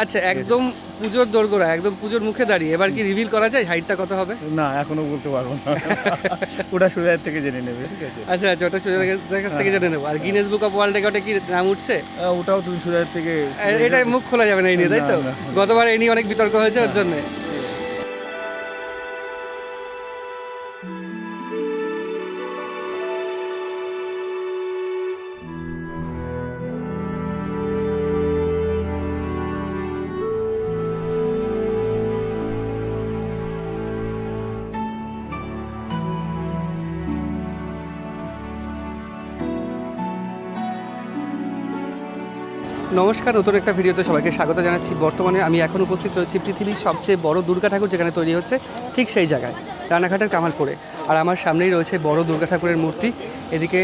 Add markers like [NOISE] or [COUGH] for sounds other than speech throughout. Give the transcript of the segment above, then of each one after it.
আচ্ছা একদম পুজোর দোরগোড়া একদম পুজোর মুখে দাঁড়িয়ে। এবার কি রিভিল করা যায় হাইটটা কত হবে? না এখনও বলতে পারব না। [LAUGHS] ওটা সুজার থেকে জেনে নেবে ঠিক আছে? আচ্ছা আচ্ছা ওটা সুজার কাছ থেকে জেনে নেব। আর গিনেস বুক অফ ওয়ার্ল্ড রেকর্ডে কি নাম উঠছে? ওটাও তুমি সুজার থেকে এটা মুখ খোলা যাবে না এই নিয়ে তাই তো। গতবার এই নিয়ে অনেক বিতর্ক হয়েছে ওর জন্য। নমস্কার, নতুন একটা ভিডিওতে সবাইকে স্বাগত জানাচ্ছি। বর্তমানে আমি এখন উপস্থিত রয়েছি পৃথিবীর সবচেয়ে বড় দুর্গা ঠাকুর, যেখানে তৈরি হচ্ছে ঠিক সেই জায়গায়, রানাঘাটের কামালপুরে। আর আমার সামনেই রয়েছে বড় দুর্গা ঠাকুরের মূর্তি। এদিকে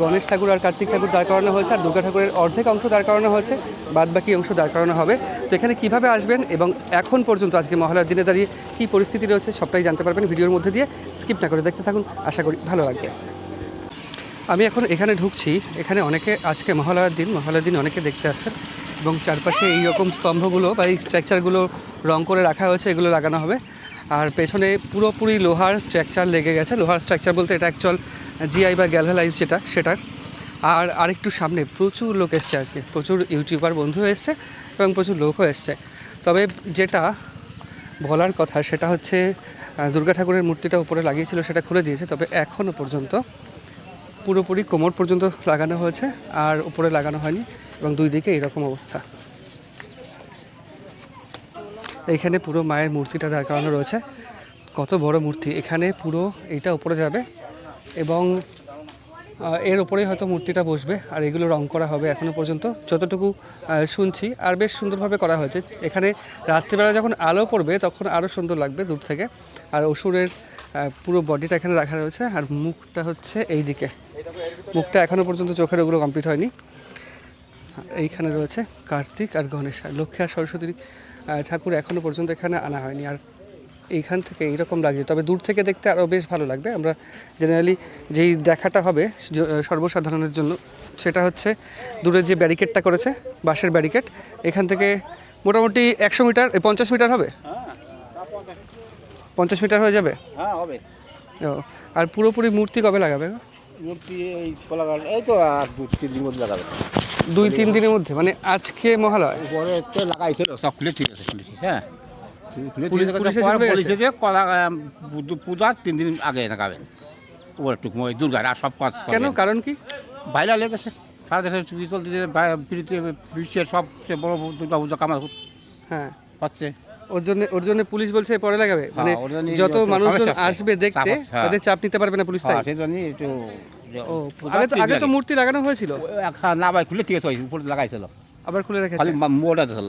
গণেশ ঠাকুর আর কার্তিক ঠাকুর দাঁড় করানো হয়েছে, আর দুর্গা ঠাকুরের অর্ধেক অংশ দাঁড় করানো হয়েছে বাদ বাকি অংশ দাঁড় করানো হবে। তো এখানে কীভাবে আসবেন এবং এখন পর্যন্ত আজকে মহালয়ার দিনে দাঁড়িয়ে কী পরিস্থিতি রয়েছে, সবটাই জানতে পারবেন ভিডিওর মধ্যে দিয়ে। স্কিপ না করে দেখতে থাকুন, আশা করি ভালো লাগবে। আমি এখন এখানে ঢুকছি। এখানে অনেকে আজকে মহালয়ার দিন মহালয়ার দিন অনেকে দেখতে আসছেন এবং চারপাশে এই রকম স্তম্ভগুলো বা এই স্ট্রাকচারগুলো রং করে রাখা হয়েছে, এগুলো লাগানো হবে। আর পেছনে পুরোপুরি লোহার স্ট্রাকচার লেগে গেছে। লোহার স্ট্রাকচার বলতে এটা অ্যাকচুয়াল জিআই বা গ্যালভালাইজ যেটা, সেটার। আর আরেকটু সামনে প্রচুর লোক এসছে আজকে। প্রচুর ইউটিউবার বন্ধু এসছে এবং প্রচুর লোকও এসছে। তবে যেটা বলার কথা, সেটা হচ্ছে দুর্গা ঠাকুরের মূর্তিটা উপরে লাগিয়েছিল, সেটা খুলে দিয়েছে। তবে এখনও পর্যন্ত পুরোপুরি কোমর পর্যন্ত লাগানো হয়েছে আর উপরে লাগানো হয়নি এবং দুই দিকে এরকম অবস্থা। এইখানে পুরো মায়ের মূর্তিটা দাঁড় করানো রয়েছে। কত বড় মূর্তি। এখানে পুরো এইটা উপরে যাবে এবং এর উপরেই হয়তো মূর্তিটা বসবে আর এগুলো রং করা হবে এখনও পর্যন্ত। যতটুকু শুনছি আর বেশ সুন্দরভাবে করা হয়েছে। এখানে রাত্রিবেলা যখন আলো পড়বে তখন আরও সুন্দর লাগবে দূর থেকে। আর অসুরের পুরো বডিটা এখানে রাখা রয়েছে আর মুখটা হচ্ছে এই দিকে মুখটা এখনও পর্যন্ত চোখের ওগুলো কমপ্লিট হয়নি। এইখানে রয়েছে কার্তিক আর গণেশ। আর লক্ষ্মী আর সরস্বতী ঠাকুর এখনও পর্যন্ত এখানে আনা হয়নি। আর এইখান থেকে এইরকম লাগছে। তবে দূর থেকে দেখতে আরও বেশ ভালো লাগবে। আমরা জেনারেলি যেই দেখাটা হবে সর্বসাধারণের জন্য, সেটা হচ্ছে দূরে যে ব্যারিকেডটা করেছে, বাঁশের ব্যারিকেড এখান থেকে মোটামুটি একশো মিটার পঞ্চাশ মিটার হবে? পঞ্চাশ মিটার হয়ে যাবে? হ্যাঁ হবে। ও আর পুরোপুরি মূর্তি কবে লাগাবে? মূর্তি এই এই তো আর দু তিন দিন মধ্যে লাগাবে। দুই তিন দিনের মধ্যে মানে আজকে মহালয়? উপরে তো লাগাইছিল সব খুলে ঠিক আছে খুলেছি হ্যাঁ। পুলিশ পরে যে কলা পূজার তিন দিন আগে লাগাবেন। দুর্গার আর সব কাজ কেন? কারণ কি? লেগেছে সারা দেশে বিশ্বের সবচেয়ে বড় দুর্গা পূজা কামাল হ্যাঁ। হচ্ছে। ওর জন্য ওর জন্য পুলিশ বলছে পরে লাগাবে। মানে যত মানুষজন আসবে দেখতে হ্যাঁ। তাদের চাপ নিতে পারবে না পুলিশ তাই। হ্যাঁ একটু আগে তো আগে তো মূর্তি লাগানো হয়েছিল। না ভাই খুলে ঠিক আছে উপরে লাগাইছিল। আবার খুলে রেখেছে? খালি মোড়া দিয়েছিল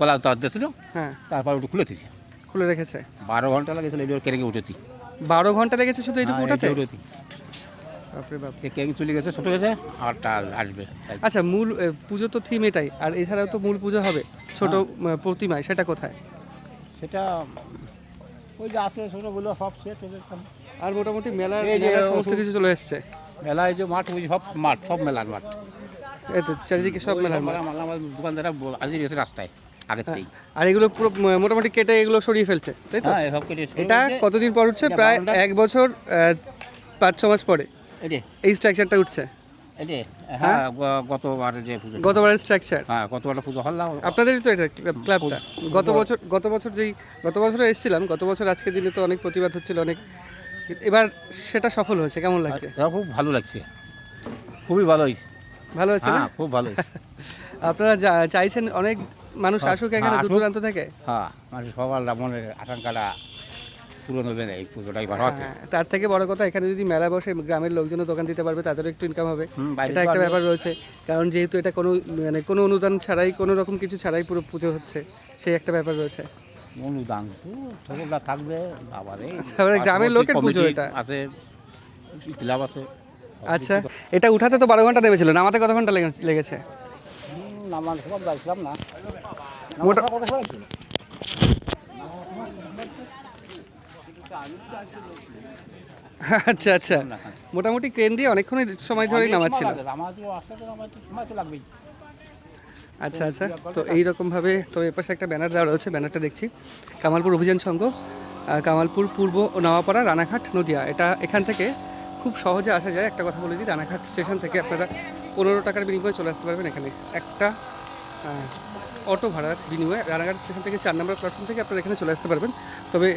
গলা তার দিয়েছিল। হ্যাঁ। তারপর ওটা খুলে দিয়েছে। খুলে রেখেছে? বারো ঘণ্টা লাগেছিল উঠেছি। বারো ঘণ্টা লেগেছে শুধু এইটুকু ওঠাতে উঠেছি। চলে গেছে ছোট গেছে আসবে। আচ্ছা মূল পুজো তো থিম এটাই আর এছাড়াও তো মূল পুজো হবে ছোট হ্যাঁ। প্রতিমায় সেটা কোথায়? সেটা ওই যে আসে ছোটগুলো সব শেষ হয়ে গেছে। আর মোটামুটি মেলার এই যে মেলার সমস্ত কিছু চলে এসছে? মেলায় যে মাঠ ওই সব মাঠ সব মেলার মাঠ। এই তো চারিদিকে সব মেলার মাঠ। মেলা দোকানদাররা বল- আজই গেছে রাস্তায় আগের হ্যাঁ, থেকেই। আর এগুলো পুরো মোটামুটি কেটে এগুলো সরিয়ে ফেলছে তাই তো? হ্যাঁ সব কেটে এটা কতদিন পর উঠছে? প্রায় এক বছর পাঁচ ছ মাস পরে। এই স্ট্রাকচারটা উঠছে। হ্যাঁ গতবার যে পুজো গতবারের স্ট্রাকচার হ্যাঁ গতবার পুজো হল্লা আপনাদেরই তো এটা ক্লাবটা গত বছর গত বছর যেই গত বছর এসেছিলাম গত বছর আজকের দিনে তো অনেক প্রতিবাদ হচ্ছিল অনেক। এবার সেটা সফল হয়েছে কেমন লাগছে? খুব ভালো লাগছে। খুবই ভালো হয়েছে। ভালো হয়েছে না? হ্যাঁ খুব ভালো [LAUGHS] আপনারা চাইছেন অনেক মানুষ হ্যাঁ, আসুক এখানে হ্যাঁ, দূর দূরান্ত থেকে? হ্যাঁ মানে সবার মনের আশঙ্কাটা পূরণ হবে না এই পুজোটা এবার হতে হ্যাঁ, তার থেকে বড় কথা এখানে যদি মেলা বসে গ্রামের লোকজনও দোকান দিতে পারবে তাদেরও একটু ইনকাম হবে। এটা একটা ব্যাপার রয়েছে কারণ যেহেতু এটা কোনো মানে কোনো অনুদান ছাড়াই কোনো রকম কিছু ছাড়াই পুরো পুজো হচ্ছে সেই একটা ব্যাপার রয়েছে। অনুদান তো ঠাকুরটা থাকবে আবার তারপরে গ্রামের লোকের পুজো এটা। আছে ক্লাব আছে। আচ্ছা এটা উঠাতে তো বারো ঘণ্টা নেমেছিল নামাতে কত ঘণ্টা লেগে- লেগেছে যাইছিলাম না মোটা- নামার কথা হয়েছিল। আচ্ছা আচ্ছা। মোটামুটি ক্রেন দিয়ে অনেকক্ষণ সময় ধরেই নামাচ্ছিল। আচ্ছা আচ্ছা। তো এইরকমভাবে তো এর পাশে একটা ব্যানার দেওয়া রয়েছে ব্যানারটা দেখছি। কামালপুর অভিযান সংঘ কামালপুর পূর্ব ও নওয়াপাড়া রানাঘাট নদিয়া। এটা এখান থেকে খুব সহজে আসা যায়। একটা কথা বলে দিই রানাঘাট স্টেশন থেকে আপনারা পনেরো টাকার বিনিময়ে চলে আসতে পারবেন এখানে। একটা অটো ভাড়ার বিনিময়ে রানাঘাট স্টেশন থেকে চার নম্বর প্ল্যাটফর্ম থেকে আপনারা এখানে চলে আসতে পারবেন। তবে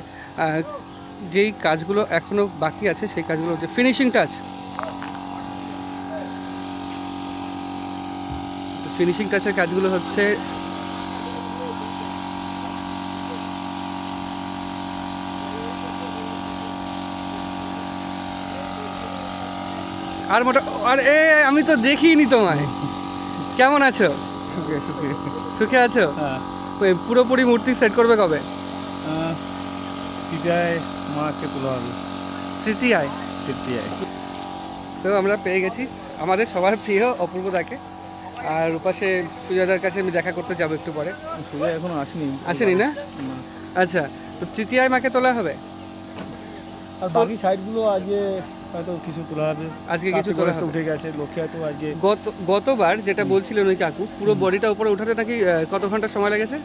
যেই কাজগুলো এখনও বাকি আছে সেই কাজগুলো হচ্ছে ফিনিশিং টাচ ফিনিশিং টাচের কাজগুলো হচ্ছে আর মোটা আর এ আমি তো দেখিনি তোমায়। কেমন আছো? সুখে আছো? হ্যাঁ। পুরোপুরি মূর্তি সেট করবে কবে? তৃতীয়ায় মাকে তোলা হবে। তৃতীয়ায় তৃতীয়ায় তো আমরা পেয়ে গেছি। আমাদের সবার প্রিয় অপূর্ব দাকে। আর উপাসে সুজাদার কাছে আমি দেখা করতে যাব একটু পরে। সোজা এখনও আসেনি। আসেনি না। আচ্ছা তো তৃতীয়ায় মাকে তোলা হবে? আর বাকি সাইডগুলো আজকে হয়তো কিছু তোলা হবে। আজকে কিছু তোলা উঠে গেছে লক্ষ্মী হয়তো আজকে গত গতবার যেটা বলছিলেন ওই কাকু পুরো বডিটা উপরে উঠাতে নাকি কত ঘণ্টা সময় লেগেছে?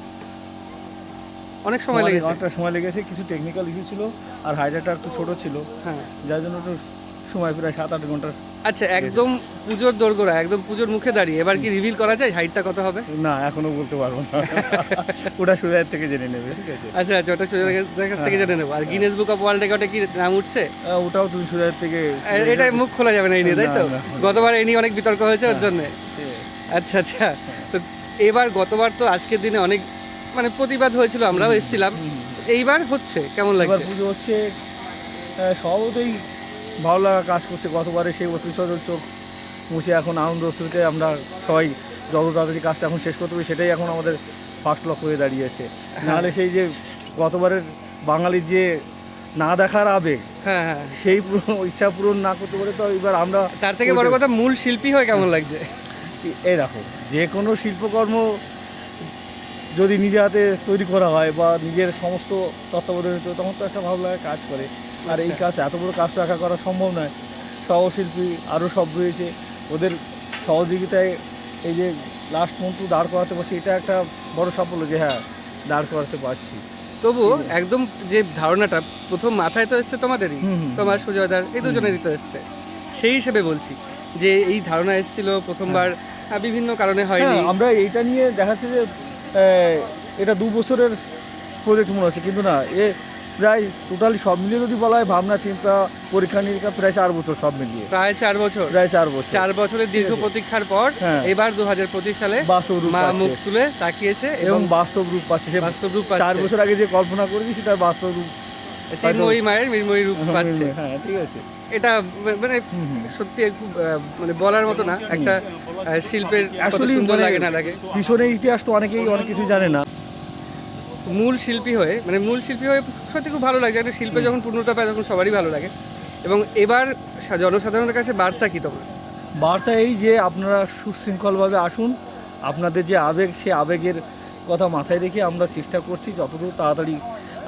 অনেক সময় লেগেছে। অনেকটা সময় লেগেছে কিছু টেকনিক্যাল ইস্যু ছিল আর হাইডারটা একটু ছোট ছিল। হ্যাঁ। যার জন্য একটু সময় প্রায় সাত আট ঘণ্টা আচ্ছা একদম পুজোর দোরগোড়া একদম পুজোর মুখে দাঁড়িয়ে। এবার কি রিভিল করা যায়? হাইটটা কত হবে? না এখনও বলতে পারব না। [LAUGHS] ওটা সুজায়ের থেকে জেনে নেবে ঠিক আছে? আচ্ছা আচ্ছা ওটা সুজাদার কাছ থেকে জেনে নেব। আর গিনেস বুক অফ ওয়ার্ল্ড রেকর্ডে কি নাম উঠছে? ওটাও তুমি সুজায়ের থেকে এটা মুখ খোলা যাবে না এই নিয়ে তাই তো। গতবার এই নিয়ে অনেক বিতর্ক হয়েছে ওর জন্য। আচ্ছা আচ্ছা। তো এবার গতবার তো আজকের দিনে অনেক মানে প্রতিবাদ হয়েছিল আমরাও এসেছিলাম। এইবার হচ্ছে কেমন লাগছে? পুজো হচ্ছে সবতেই ভালো লাগা কাজ করছে। গতবারে সেই অতিসদর চোখ মুছে এখন আনন্দ অশ্রুতে আমরা সবাই যত তাড়াতাড়ি কাজটা এখন শেষ করতে হবে সেটাই এখন আমাদের ফার্স্ট লক হয়ে দাঁড়িয়েছে। নাহলে সেই যে গতবারের বাঙালির যে না দেখার আবেগ হ্যাঁ হ্যাঁ। সেই ইচ্ছা পূরণ না করতে পারে তো এবার আমরা তার থেকে বড় কথা মূল শিল্পী হয়ে কেমন লাগছে? এই দেখো যে কোনো শিল্পকর্ম যদি নিজে হাতে তৈরি করা হয় বা নিজের সমস্ত তত্ত্বাবধানে তো তখন তো একটা ভালো লাগে কাজ করে। আর এই কাজ এত বড় কাজ তো একা করা সম্ভব নয়। সহশিল্পী আরও সব রয়েছে। ওদের সহযোগিতায় এই যে লাস্ট মন্ত্র দাঁড় করাতে পারছি এটা একটা বড় সাফল্য যে হ্যাঁ দাঁড় করাতে পারছি। তবু একদম যে ধারণাটা প্রথম মাথায় তো এসছে তোমাদেরই। তোমার সুজয়দার এই দুজনেরই তো এসছে। সেই হিসেবে বলছি যে এই ধারণা এসেছিল প্রথমবার আহ, বিভিন্ন কারণে হয়নি। হ্যাঁ আমরা এইটা নিয়ে দেখাচ্ছে যে এটা দু বছরের প্রজেক্ট মনে হচ্ছে কিন্তু না এ প্রায় টোটালি সব মিলিয়ে যদি বলা হয় ভাবনা চিন্তা পরীক্ষা নিরীক্ষা প্রায় চার বছর সব মিলিয়ে। প্রায় চার বছর? প্রায় চার বছর। চার বছরের দীর্ঘ প্রতীক্ষার পর হ্যাঁ। এবার দু হাজার পঁচিশ সালে বাস্তব রূপ মুখ তুলে তাকিয়েছে এবং এবং বাস্তব রূপ পাচ্ছে। সে বাস্তব রূপ চার বছর আগে যে কল্পনা করেছি সেটা বাস্তব রূপ চিন্ময়ী মায়ের মৃন্ময়ী রূপ পাচ্ছে। হ্যাঁ ঠিক আছে। এটা মানে। সত্যি মানে বলার মতো না। একটা শিল্পের সুন্দর মানে লাগে না লাগে। পিছনে ইতিহাস তো অনেকেই অনেক কিছু জানে না। মূল শিল্পী হয়ে মানে মূল শিল্পী হয়ে সত্যি খুব ভালো লাগে। একটা শিল্পে যখন পূর্ণতা পায় তখন সবারই ভালো লাগে। এবং এবার জনসাধারণের কাছে বার্তা কী তোমার? বার্তা এই যে আপনারা সুশৃঙ্খলভাবে আসুন। আপনাদের যে আবেগ সে আবেগের কথা মাথায় রেখে আমরা চেষ্টা করছি যতদূর তাড়াতাড়ি।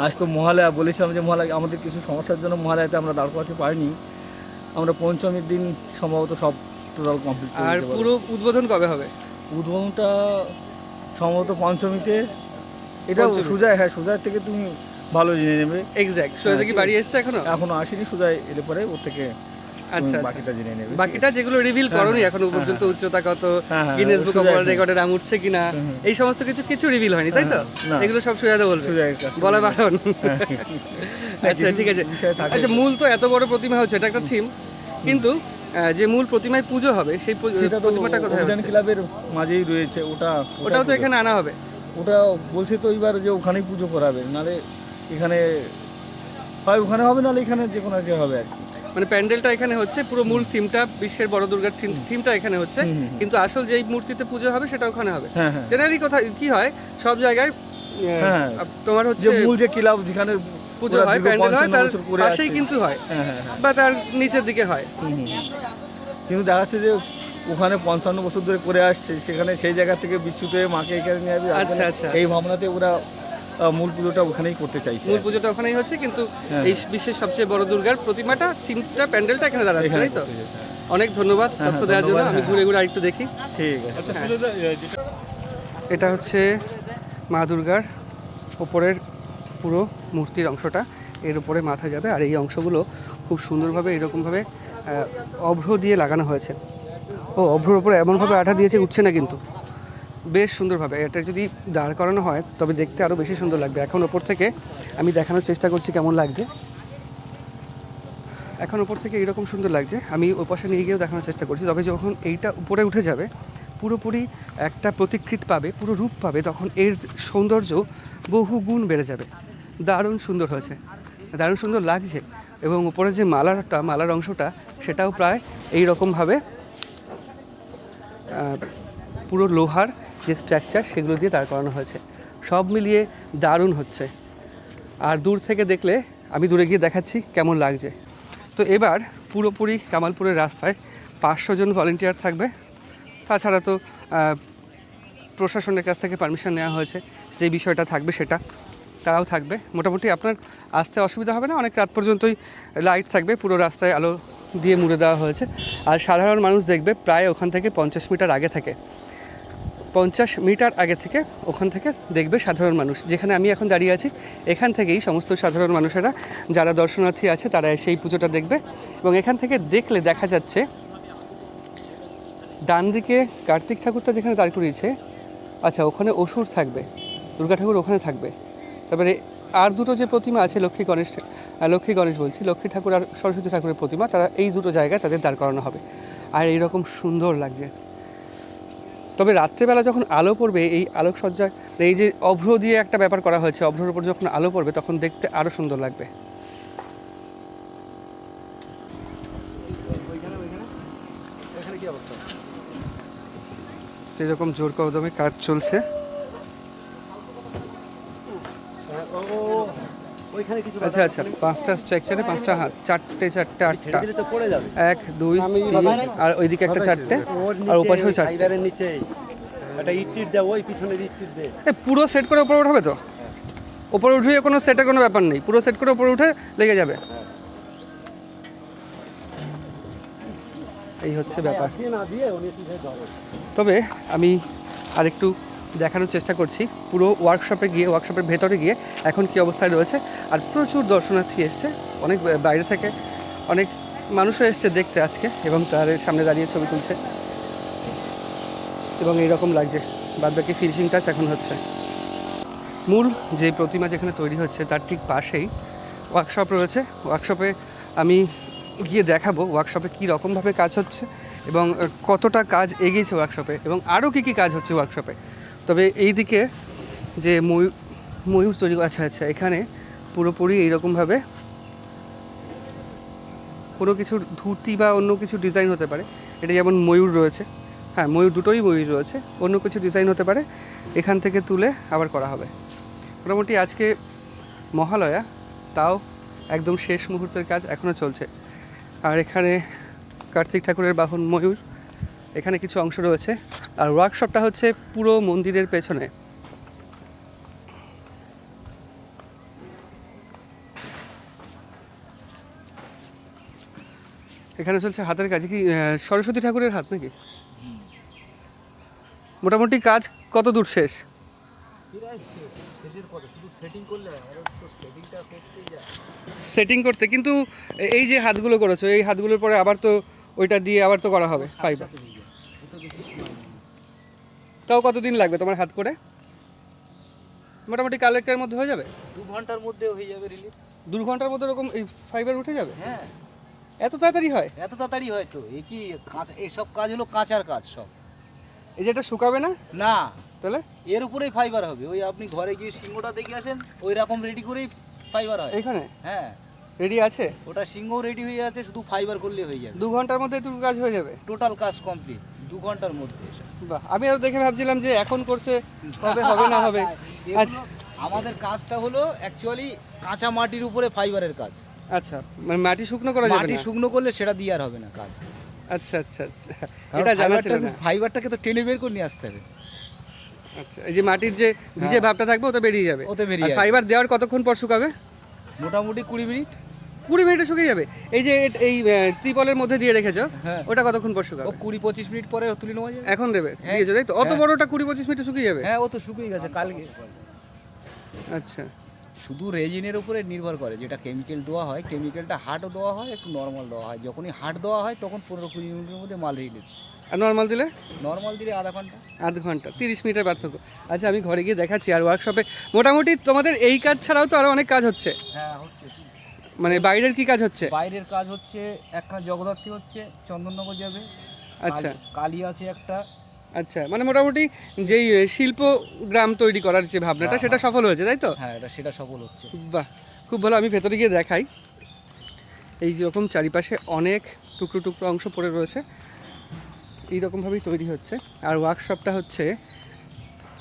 আজ তো মহালয়া বলেছিলাম যে মহালয়া আমাদের কিছু সমস্যার জন্য মহালয়াতে আমরা দাঁড় করাতে পারিনি। আমরা পঞ্চমীর দিন সম্ভবত সব টোটাল কমপ্লিট আর পুরো উদ্বোধন কবে হবে? উদ্বোধনটা সম্ভবত পঞ্চমীতে। এটা। সুজয় হ্যাঁ সুজয় থেকে তুমি ভালো জেনে নেবে। এক্স্যাক্ট সোজা কি ঠিক বাড়ি এসছে এখনও? এখনও আসেনি সুজয় এলে পরে ওর থেকে আচ্ছা আচ্ছা। বাকিটা জেনে নেবে বাকিটা যেগুলো রিভিল হ্যাঁ, করনি হ্যাঁ, এখনও হ্যাঁ, পর্যন্ত উচ্চতা কত হ্যাঁ, হ্যাঁ, গিনেস বুক অফ ওয়ার্ল্ড একদম। রেকর্ডে নাম উঠছে কিনা। এই সমস্ত কিছু কিছু রিভিল হয়নি তাই তো? হ্যাঁ, এগুলো সব সুজাদা বলবে। বলা বারণ হ্যাঁ। আচ্ছা ঠিক আছে। আচ্ছা মূল তো এত বড় প্রতিমা হচ্ছে এটা একটা থিম কিন্তু যে মূল প্রতিমায় পুজো হবে সেই প্রতিমাটা কোথায় ক্লাবের মাঝেই রয়েছে ওটা ওটাও তো এখানে আনা হবে। ওটা বলছে তো এবার যে ওখানেই পুজো করাবে নালে এখানে হয় ওখানে হবে নাহলে এখানে যে কোনো যে হবে আর কি। মানে প্যান্ডেলটা এখানে হচ্ছে পুরো মূল থিমটা বিশ্বের বড় দুর্গার থিমটা এখানে হচ্ছে। কিন্তু আসল যেই মূর্তিতে পুজো হবে সেটা ওখানে হবে। হ্যাঁ হ্যাঁ। জেনারেলি কথা কি হয় সব জায়গায় হ্যাঁ। তোমার হচ্ছে মূল যে ক্লাব যেখানে পুজো হয় প্যান্ডেল হয় তার পাশেই কিন্তু হয় হ্যাঁ হ্যাঁ হ্যাঁ বা তার নিচের দিকে হয় হুম, হুম। কিন্তু দেখা যাচ্ছে যে ওখানে পঞ্চান্ন বছর ধরে করে আসছে সেখানে সেই জায়গা থেকে বিচ্যুত হয়ে মাকে এখানে নিয়ে আসবে আচ্ছা, আচ্ছা। এই ভাবনাতে ওরা মূল পুজোটা ওখানেই করতে চাইছে মূল পুজোটা ওখানেই হচ্ছে কিন্তু। এই বিশ্বের সবচেয়ে বড় দুর্গার প্রতিমাটা তিনটা প্যান্ডেলটা এখানে দাঁড়াচ্ছে তাই তো অনেক ধন্যবাদ তথ্য দেওয়ার জন্য আমি। ঘুরে ঘুরে আরেকটু দেখি ঠিক আছে হ্যাঁ। এটা হচ্ছে মা দুর্গার ওপরের পুরো মূর্তির অংশটা এর উপরে মাথা যাবে আর এই অংশগুলো খুব সুন্দরভাবে এরকমভাবে অভ্র দিয়ে লাগানো হয়েছে। ও, অভ্রর উপরে এমনভাবে আঠা দিয়েছে, উঠছে না কিন্তু। বেশ সুন্দরভাবে। এটা যদি দাঁড় করানো হয়, তবে দেখতে আরও বেশি সুন্দর লাগবে। এখন ওপর থেকে আমি দেখানোর চেষ্টা করছি কেমন লাগছে। এখন ওপর থেকে এরকম সুন্দর লাগছে। আমি ওই পাশে নিয়ে গিয়েও দেখানোর চেষ্টা করছি। তবে যখন এইটা উপরে উঠে যাবে, পুরোপুরি একটা প্রতিকৃত পাবে, পুরো রূপ পাবে, তখন এর সৌন্দর্য বহু গুণ বেড়ে যাবে। দারুণ সুন্দর হয়েছে। দারুণ সুন্দর লাগছে এবং উপরে যে মালাটা, মালার অংশটা, সেটাও প্রায় এই রকমভাবে পুরো লোহার যে স্ট্রাকচার সেগুলো দিয়ে দাঁড় করানো হয়েছে। সব মিলিয়ে দারুণ হচ্ছে। আর দূর থেকে দেখলে, আমি দূরে গিয়ে দেখাচ্ছি কেমন লাগছে। তো এবার পুরোপুরি কামালপুরের রাস্তায় পাঁচশো জন ভলেন্টিয়ার থাকবে। তাছাড়া তো প্রশাসনের কাছ থেকে পারমিশন নেওয়া হয়েছে। যে বিষয়টা থাকবে সেটা তারাও থাকবে। মোটামুটি আপনার আসতে অসুবিধা হবে না, অনেক রাত পর্যন্তই লাইট থাকবে, পুরো রাস্তায় আলো দিয়ে মুড়ে দেওয়া হয়েছে। আর সাধারণ মানুষ দেখবে প্রায় ওখান থেকে পঞ্চাশ মিটার আগে থেকে। পঞ্চাশ মিটার আগে থেকে ওখান থেকে দেখবে সাধারণ মানুষ। যেখানে আমি এখন দাঁড়িয়ে আছি, এখান থেকেই সমস্ত সাধারণ মানুষেরা, যারা দর্শনার্থী আছে, তারা সেই পুজোটা দেখবে। এবং এখান থেকে দেখলে দেখা যাচ্ছে, ডান দিকে কার্তিক ঠাকুরটা যেখানে দাঁড় করিয়েছে আচ্ছা ওখানে অসুর থাকবে, দুর্গা ঠাকুর ওখানে থাকবে। তারপরে আর দুটো যে প্রতিমা আছে, লক্ষ্মী গণেশ লক্ষ্মী গণেশ বলছি, লক্ষ্মী ঠাকুর আর সরস্বতী ঠাকুরের প্রতিমা, তারা এই দুটো জায়গায় তাদের দাঁড় করানো হবে। আর এইরকম সুন্দর লাগছে। তবে রাত্রেবেলা যখন আলো পড়বে, এই আলোকসজ্জা, এই যে অভ্র দিয়ে একটা ব্যাপার করা হয়েছে, অভ্রর উপর যখন আলো পড়বে, তখন দেখতে আরও সুন্দর লাগবে। এরকম জোর কদমে কাজ চলছে। ওইখানে কিছু আচ্ছা আচ্ছা পাঁচটা স্ট্রাকচারে পাঁচটা হাত চারটে চারটে আটটা। তো পড়ে যাবে। এক দুই তিন আর ওইদিকে একটা চারটে আর ওপাশেও ওই চারটে। নিচে। একটা ইট টিট দেয় ওই পিছনের ইট দে। পুরো সেট করে উপরে উঠাবে তো? উপরে উঠিয়ে কোনো সেটের কোনো ব্যাপার নেই। পুরো সেট করে উপরে উঠে লেগে যাবে। এই হচ্ছে ব্যাপার। তবে আমি আরেকটু দেখানোর চেষ্টা করছি। পুরো ওয়ার্কশপে গিয়ে ওয়ার্কশপের ভেতরে গিয়ে এখন কি অবস্থায় রয়েছে। আর প্রচুর দর্শনার্থী এসছে। অনেক বাইরে থেকে অনেক মানুষও এসছে দেখতে আজকে এবং তার সামনে দাঁড়িয়ে ছবি তুলছে। এবং এইরকম লাগছে। বাদবাকি ফিনিশিং টাচ এখন হচ্ছে। মূল যে প্রতিমা যেখানে তৈরি হচ্ছে, তার ঠিক পাশেই ওয়ার্কশপ রয়েছে। ওয়ার্কশপে আমি গিয়ে দেখাবো ওয়ার্কশপে কী রকমভাবে কাজ হচ্ছে এবং কতটা কাজ এগিয়েছে ওয়ার্কশপে এবং আরও কী কী কাজ হচ্ছে ওয়ার্কশপে তবে এই দিকে যে ময়ূর ময়ূর তৈরি আচ্ছা আচ্ছা এখানে পুরোপুরি এইরকমভাবে কোনো কিছুর ধুতি বা অন্য কিছু ডিজাইন হতে পারে। এটা যেমন ময়ূর রয়েছে হ্যাঁ ময়ূর দুটোই ময়ূর রয়েছে, অন্য কিছু ডিজাইন হতে পারে, এখান থেকে তুলে আবার করা হবে। মোটামুটি আজকে মহালয়া, তাও একদম শেষ মুহূর্তের কাজ এখনও চলছে। আর এখানে কার্তিক ঠাকুরের বাহন ময়ূর এখানে কিছু অংশ রয়েছে। আর ওয়ার্কশপটা হচ্ছে পুরো মন্দিরের পেছনে। এখানে চলছে হাতের কাজ। কি সরস্বতী ঠাকুরের হাত নাকি? মোটামুটি কাজ কত দূর শেষ? সেটিং করতে, কিন্তু এই যে হাতগুলো করেছ, এই হাতগুলোর পরে আবার তো ওইটা দিয়ে আবার তো করা হবে ফাইবার তাও কতদিন লাগবে তোমার হাত করে? মোটামুটি কালেক্টের মধ্যে হয়ে যাবে? দু ঘণ্টার মধ্যে হয়ে যাবে রিলিফ দু ঘণ্টার মধ্যে এরকম এই ফাইবার উঠে যাবে? হ্যাঁ। এত তাড়াতাড়ি হয়? এত তাড়াতাড়ি হয় তো এই কি কাঁচা এইসব কাজ হলো কাঁচার কাজ সব। এই যে এটা শুকাবে না? না। তাহলে? এর উপরেই ফাইবার হবে ওই আপনি ঘরে গিয়ে সিংহটা দেখে আসেন ওই রকম রেডি করেই ফাইবার হয়। এখানে হ্যাঁ। রেডি আছে? ওটা সিংহও রেডি হয়ে আছে শুধু ফাইবার করলে হয়ে যাবে। দু ঘণ্টার মধ্যে একটু কাজ হয়ে যাবে? টোটাল কাজ কমপ্লিট দু ঘণ্টার মধ্যে বাহ আমি আরও দেখে ভাবছিলাম যে এখন করছে হবে হবে না হবে। [LAUGHS] আচ্ছা। আমাদের কাজটা হলো অ্যাকচুয়ালি কাঁচা মাটির উপরে ফাইবারের কাজ। আচ্ছা মানে মাটি শুকনো করা যাবে মাটি শুকনো করলে সেটা দিয়ে আর হবে না কাজ। আচ্ছা আচ্ছা আচ্ছা। এটা জানা ছিল না। ফাইবারটাকে তো টেনে বের করে নিয়ে আসতে হবে। আচ্ছা এই যে মাটির যে ভিজে ভাবটা থাকবে ওটা বেরিয়ে যাবে। ওতে বেরিয়ে। ফাইবার দেওয়ার কতক্ষণ পর শুকাবে? মোটামুটি কুড়ি মিনিট। কুড়ি মিনিটে শুকিয়ে যাবে। এই যে এই ত্রিপলের মধ্যে দিয়ে রেখেছো হ্যাঁ। ওটা কতক্ষণ পর শুকাবে? কুড়ি পঁচিশ মিনিট পরে তুলে নেওয়া যাবে। এখন দেবে হ্যাঁ। দিয়েছ তাই তো? অত হ্যাঁ। বড়টা কুড়ি পঁচিশ মিনিটে শুকিয়ে যাবে? হ্যাঁ ও তো শুকিয়ে গেছে কালকে। আচ্ছা। শুধু রেজিনের উপরে নির্ভর করে যেটা কেমিক্যাল দেওয়া হয় কেমিক্যালটা হার্ডও দেওয়া হয় একটু নর্মাল দেওয়া হয়। যখনই হার্ড দেওয়া হয় তখন পনেরো কুড়ি মিনিটের মধ্যে মাল রিলিজ আর নর্মাল দিলে? নর্মাল দিলে আধা ঘণ্টা। আধ ঘণ্টা তিরিশ মিনিটের পার্থক্য। আচ্ছা আমি ঘরে গিয়ে দেখাচ্ছি আর ওয়ার্কশপে মোটামুটি তোমাদের এই কাজ ছাড়াও তো আরও অনেক কাজ হচ্ছে। হ্যাঁ হচ্ছে। মানে বাইরের কি কাজ হচ্ছে? বাইরের কাজ হচ্ছে একটা জগদ্ধাত্রী হচ্ছে চন্দননগর যাবে। আচ্ছা। কালী- আছে একটা। আচ্ছা মানে মোটামুটি যেই শিল্প গ্রাম তৈরি করার যে ভাবনাটা হ্যাঁ, সেটা সফল হয়েছে তাই তো? হ্যাঁ এটা সেটা সফল হচ্ছে। বাহ খুব ভালো আমি ভেতরে গিয়ে দেখাই। এই যেরকম চারিপাশে অনেক টুকরো টুকরো অংশ পড়ে রয়েছে এই রকমভাবেই তৈরি হচ্ছে। আর ওয়ার্কশপটা হচ্ছে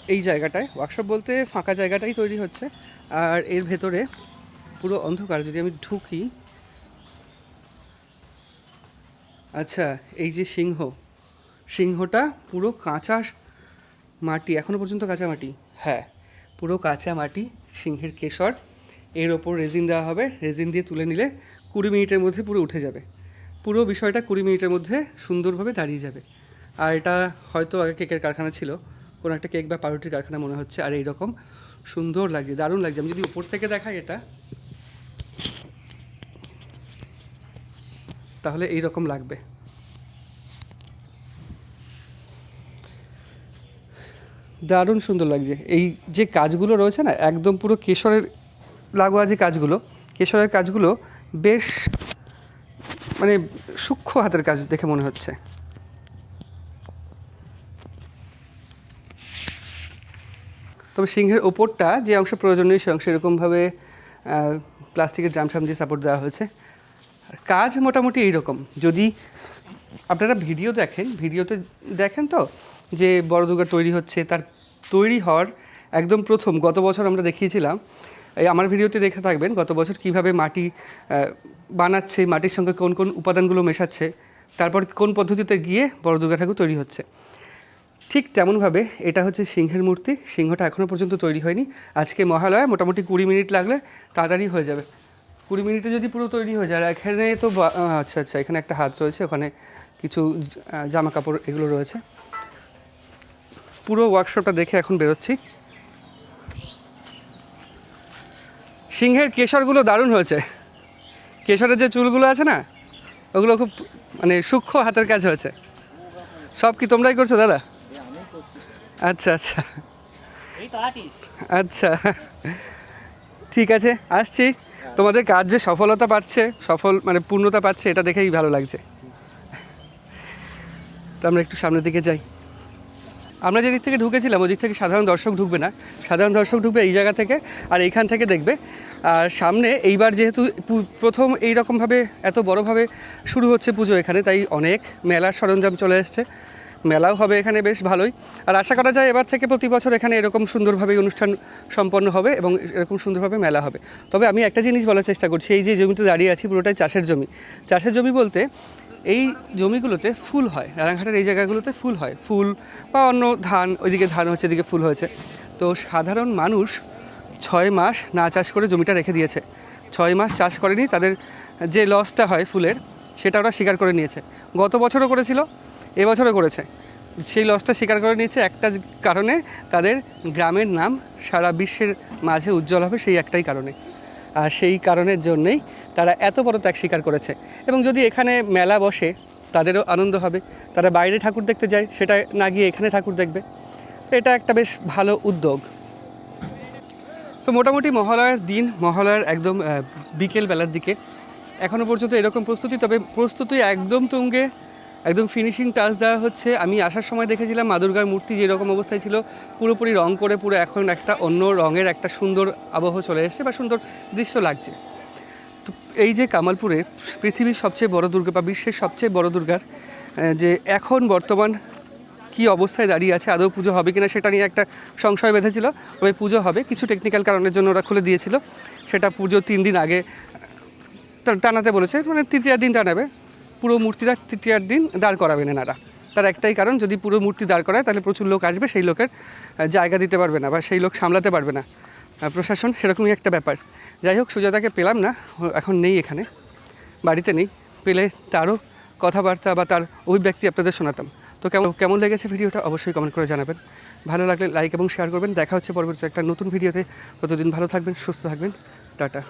এই জায়গাটায়। ওয়ার্কশপ বলতে ফাঁকা জায়গাটাই তৈরি হচ্ছে। আর এর ভেতরে পুরো অন্ধকার, যদি আমি ঢুকি। আচ্ছা এই যে সিংহ, সিংহটা পুরো কাঁচা মাটি, এখনও পর্যন্ত কাঁচা মাটি? হ্যাঁ পুরো কাঁচা মাটি সিংহের কেশর। এর ওপর রেজিন দেওয়া হবে, রেজিন দিয়ে তুলে নিলে কুড়ি মিনিটের মধ্যে পুরো উঠে যাবে। পুরো বিষয়টা কুড়ি মিনিটের মধ্যে সুন্দরভাবে দাঁড়িয়ে যাবে। আর এটা হয়তো আগে কেকের কারখানা ছিল, কোনো একটা কেক বা পাউরুটির কারখানা মনে হচ্ছে, আর এইরকম সুন্দর লাগছে, দারুণ লাগছে। আমি যদি উপর থেকে দেখাই এটা তাহলে এই রকম লাগবে। দারুণ সুন্দর লাগছে। এই যে কাজগুলো রয়েছে না, একদম পুরো কেশরের লাগোয়া যে কাজগুলো, কেশরের কাজগুলো বেশ মানে সূক্ষ্ম হাতের কাজ দেখে মনে হচ্ছে। তবে সিংহের ওপরটা যে অংশ প্রয়োজনীয়, সে অংশ এরকমভাবে প্লাস্টিকের ড্রাম ট্রাম দিয়ে সাপোর্ট দেওয়া হয়েছে। কাজ মোটামুটি এইরকম। যদি আপনারা ভিডিও দেখেন, ভিডিওতে দেখেন তো যে বড় দুর্গা তৈরি হচ্ছে, তার তৈরি হওয়ার একদম প্রথম, গত বছর আমরা দেখিয়েছিলাম, এই আমার ভিডিওতে দেখে থাকবেন গত বছর কীভাবে মাটি বানাচ্ছে, মাটির সঙ্গে কোন কোন উপাদানগুলো মেশাচ্ছে, তারপর কোন পদ্ধতিতে গিয়ে বড় দুর্গা ঠাকুর তৈরি হচ্ছে। ঠিক তেমনভাবে এটা হচ্ছে সিংহের মূর্তি, সিংহটা এখনও পর্যন্ত তৈরি হয়নি। আজকে মহালয়া, মোটামুটি কুড়ি মিনিট লাগলে তাড়াতাড়ি হয়ে যাবে। কুড়ি মিনিটে যদি পুরো তৈরি হয়ে যায় আর এখানে তো আচ্ছা আচ্ছা এখানে একটা হাত রয়েছে ওখানে কিছু জামা কাপড় এগুলো রয়েছে। পুরো ওয়ার্কশপটা দেখে এখন বেরোচ্ছি। সিংহের কেশরগুলো দারুণ হয়েছে। কেশরের যে চুলগুলো আছে না ওগুলো খুব মানে সূক্ষ্ম হাতের কাজ হয়েছে। সব কি তোমরাই করছ দাদা? আচ্ছা আচ্ছা। আচ্ছা। ঠিক আছে আসছি। তোমাদের কাজ যে সফলতা পাচ্ছে, সফল মানে পূর্ণতা পাচ্ছে, এটা দেখেই ভালো লাগছে। তো আমরা একটু সামনের দিকে যাই। আমরা যেদিক থেকে ঢুকেছিলাম, ওদিক থেকে সাধারণ দর্শক ঢুকবে না। সাধারণ দর্শক ঢুকবে এই জায়গা থেকে আর এইখান থেকে দেখবে। আর সামনে এইবার যেহেতু প্রথম এই রকমভাবে এত বড়োভাবে শুরু হচ্ছে পুজো এখানে, তাই অনেক মেলার সরঞ্জাম চলে এসছে। মেলাও হবে এখানে বেশ ভালোই। আর আশা করা যায় এবার থেকে প্রতি বছর এখানে এরকম সুন্দরভাবে অনুষ্ঠান সম্পন্ন হবে এবং এরকম সুন্দরভাবে মেলা হবে। তবে আমি একটা জিনিস বলার চেষ্টা করছি, এই যে জমিতে দাঁড়িয়ে আছি পুরোটাই চাষের জমি। চাষের জমি বলতে এই জমিগুলোতে ফুল হয় রানাঘাটের এই জায়গাগুলোতে ফুল হয়। ফুল বা অন্য ধান, ওইদিকে ধান হচ্ছে, এদিকে ফুল হয়েছে। তো সাধারণ মানুষ ছয় মাস না চাষ করে জমিটা রেখে দিয়েছে। ছয় মাস চাষ করেনি, তাদের যে লসটা হয় ফুলের, সেটা ওরা স্বীকার করে নিয়েছে। গত বছরও করেছিল এবছরও করেছে। সেই লসটা স্বীকার করে নিয়েছে একটা কারণে তাদের গ্রামের নাম সারা বিশ্বের মাঝে উজ্জ্বল হবে সেই একটাই কারণে। আর সেই কারণের জন্যেই তারা এত বড় ত্যাগ স্বীকার করেছে। এবং যদি এখানে মেলা বসে তাদেরও আনন্দ হবে। তারা বাইরে ঠাকুর দেখতে যায়, সেটা না গিয়ে এখানে ঠাকুর দেখবে। তো এটা একটা বেশ ভালো উদ্যোগ। তো মোটামুটি মহালয়ার দিন, মহালয়ার একদম বিকেল বেলার দিকে এখনও পর্যন্ত এরকম প্রস্তুতি, তবে প্রস্তুতি একদম তুঙ্গে একদম ফিনিশিং টাচ দেওয়া হচ্ছে। আমি আসার সময় দেখেছিলাম মা দুর্গার মূর্তি যেরকম অবস্থায় ছিল, পুরোপুরি রং করে পুরো এখন একটা অন্য রঙের একটা সুন্দর আবহ চলে এসেছে বা সুন্দর দৃশ্য লাগছে। তো এই যে কামালপুরে পৃথিবীর সবচেয়ে বড় দুর্গা বা বিশ্বের সবচেয়ে বড় দুর্গার যে এখন বর্তমান কি অবস্থায় দাঁড়িয়ে আছে, আদৌ পুজো হবে কিনা সেটা নিয়ে একটা সংশয় বেঁধেছিল। তবে পুজো হবে, কিছু টেকনিক্যাল কারণের জন্য ওরা খুলে দিয়েছিল। সেটা পুজো তিন দিন আগে টানাতে বলেছে মানে তৃতীয় দিন টানাবে। পুরো মূর্তিটা তৃতীয়ার দিন দাঁড় করাবেন এনারা। তার একটাই কারণ, যদি পুরো মূর্তি দাঁড় করায়, তাহলে প্রচুর লোক আসবে, সেই লোকের জায়গা দিতে পারবে না বা সেই লোক সামলাতে পারবে না। প্রশাসন সেরকমই একটা ব্যাপার। যাই হোক, সুজাতাকে পেলাম না এখন নেই এখানে, বাড়িতে নেই। পেলে তারও কথাবার্তা বা তার অভিব্যক্তি আপনাদের শোনাতাম। তো কেমন কেমন লেগেছে ভিডিওটা অবশ্যই কমেন্ট করে জানাবেন। ভালো লাগলে লাইক এবং শেয়ার করবেন। দেখা হচ্ছে পরবর্তী একটা নতুন ভিডিওতে। ততদিন ভালো থাকবেন, সুস্থ থাকবেন। টাটা।